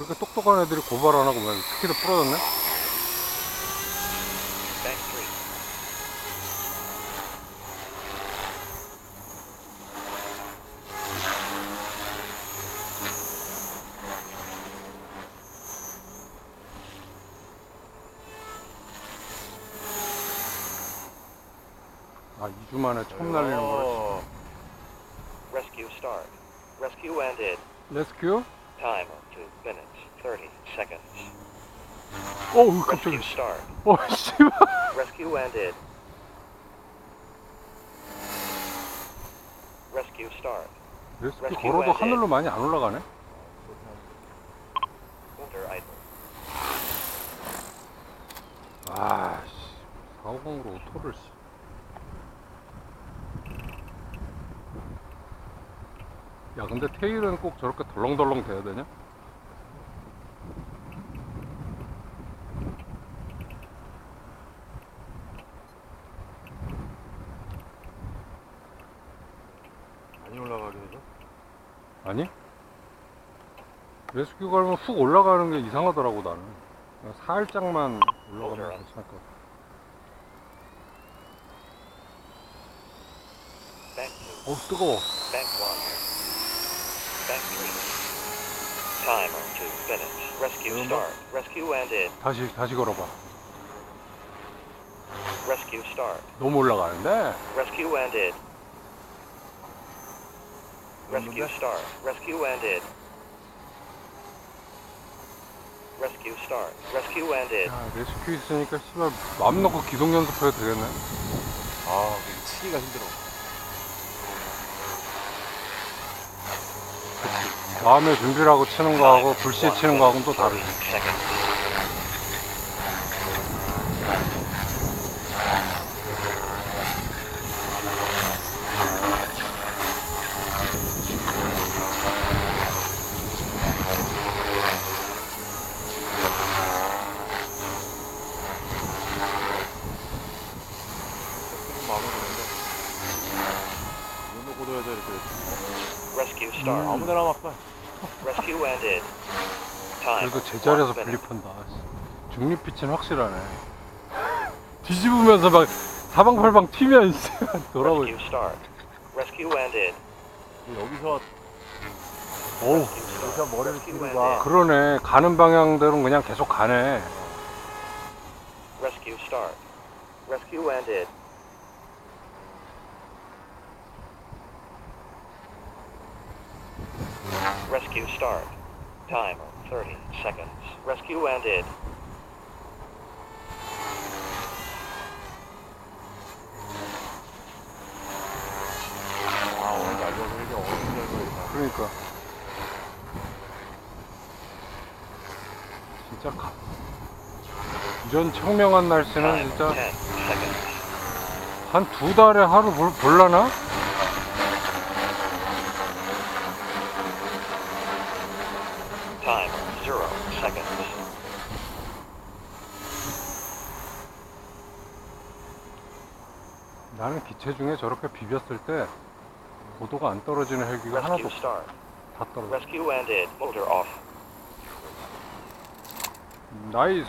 그렇게 똑똑한 애들이 고발 안 하고 왜 스키도 부러졌네? Bank 3. 아 2주 만에 처음 날리는 거라 어, Rescue start. Rescue ended. 레스큐? Time 2 minutes 30 seconds. 어우 갑자기 Rescue start. 어 씨발 Rescue ended. Rescue start. 레스큐 걸어도. 하늘로 많이 안 올라가네? Motor idle. 아 씨 450으로 오토를 씨 야 근데 테일은 꼭 저렇게 덜렁덜렁 돼야 되냐? 많이 올라가게 되죠? 아니? 레스큐 가면 훅 올라가는 게 이상하더라고 나는 그냥 살짝만 올라가면 괜찮을 것 같아 Bank 2. 어우 뜨거워 Bank 1. Bank 3. Time 2 minutes. Rescue Remember? start. Rescue ended. 다시 다시 걸어봐 Rescue start. 너무 올라가는데 Rescue ended. Rescue Remember? start. Rescue ended. Rescue start. Rescue ended. 야 레스큐 있으니까 씨발 마음 놓고 기동 연습해도 되겠네 아, 치기가 힘들어. 마음의 준비를 하고 치는 거하고 불시에 치는 거하고는 또 다르지 30 seconds. 조금 마음에 드는데. 눈 놓고 둬야죠, 이렇게. Rescue start. 아무 데나 막 쏴. Rescue ended. Time. 그래도 제자리에서 one minute. 분립한다 중립빛은 확실하네 뒤집으면서 막 사방팔방 튀면 씨, 돌아보 Rescue start. Rescue ended. 여기서, 어우. 여기서 머리를 Rescue 뒤로 ended. 가. 그러네 가는 방향대로 그냥 계속 가네 Rescue start. Rescue ended. Rescue start. Timer 30 seconds. Rescue ended. 아, 오늘 날려서 이게 어떻게 된 거야. 그러니까 진짜 가 이런 청명한 날씨는 Timer 진짜 10 seconds. 한 두 달에 하루 볼, 볼라나? Timer 0 seconds. 나는 기체 중에 저렇게 비볐을 때 고도가 안 떨어지는 헬기가 하나도 Rescue 없어 start. 다 떨어져 Rescue ended. Motor off. 나이스